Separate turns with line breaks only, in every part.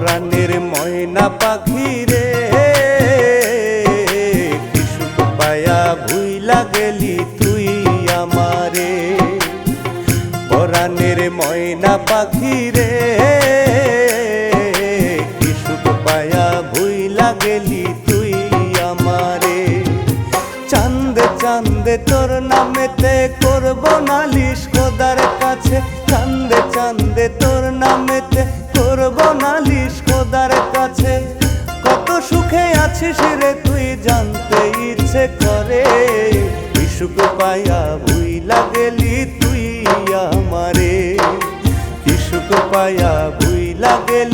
পরাণের ময়না পাখি রে। কিশুক পায়া ভুইলা গেলি তুই আমারে। পরাণের ময়না পাখি রে। কিশুক পায়া ভুইলা গেলি তুই আমারে। চান্দে চান্দে তোর নামেতে করব নালিশ। খোদার কাছে চান্দে চান্দে তোর নামেতে আছিস রে তুই জানতে ইচ্ছে করে। কি সুখ পায়া ভুইলা গেলি তুই আমারে। কি সুখ পায়া ভুইলা গেলি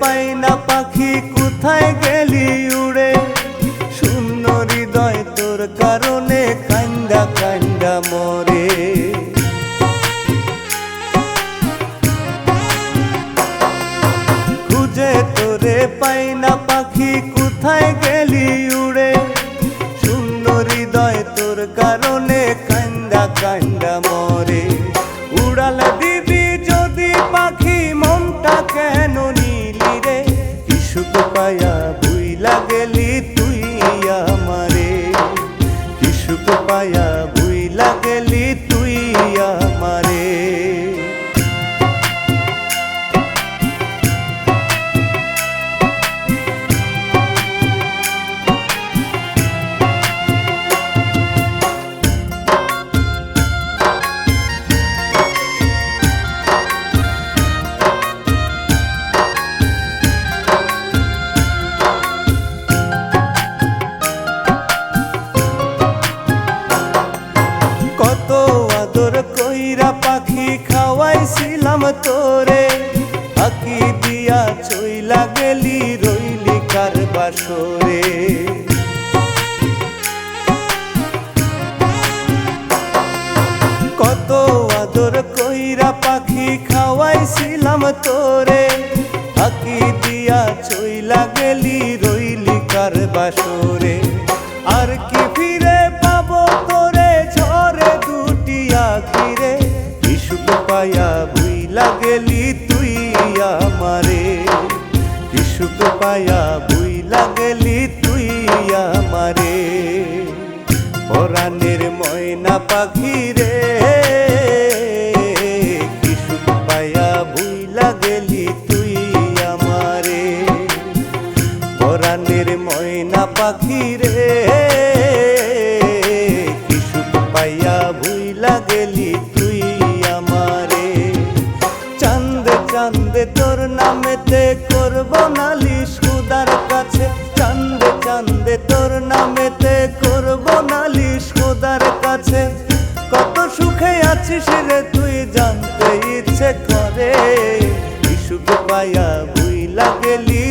পাই না পাখি, কোথায় গেলি উড়ে? শূন্য হৃদয় তোর কারণে কান্দা কান্দা মরে। খুঁজে তোরে পাই না পাখি, কোথায় গেলি উড়ে? শূন্য হৃদয় তোর কারণে কান্দা কান্দা মরে। উড়াল পায়া ভুইলা গেলি। তোরে আকি দিয়া চইলা গেলি, রইলি কার বাসরে। কত আদর কইরা পাখি খাওয়াইছিলাম তোরে আকি দিয়া চইলা গেলি, রইলি কার বাসরে। ভুইলা গেলি তুই আমারে। ইসুক পায়া ভুইলা গেলি তুই আমারে। পরাণের ময়না পাখি রে। কি সুখ পায়া ভুইলা গেলি তুই আমারে। পরাণের ময়না পাখি রে। কি সুখ পাইয়া ভুইলা চান্দে তোর নামেতে করব নালিশ খুদার কাছে। চান্দে চান্দে তোর নামেতে করব নালিশ খুদার কাছে। কত সুখে আছিস রে তুই জানতে ইচ্ছে করে। ইসুক পায়া বুই পাইয়া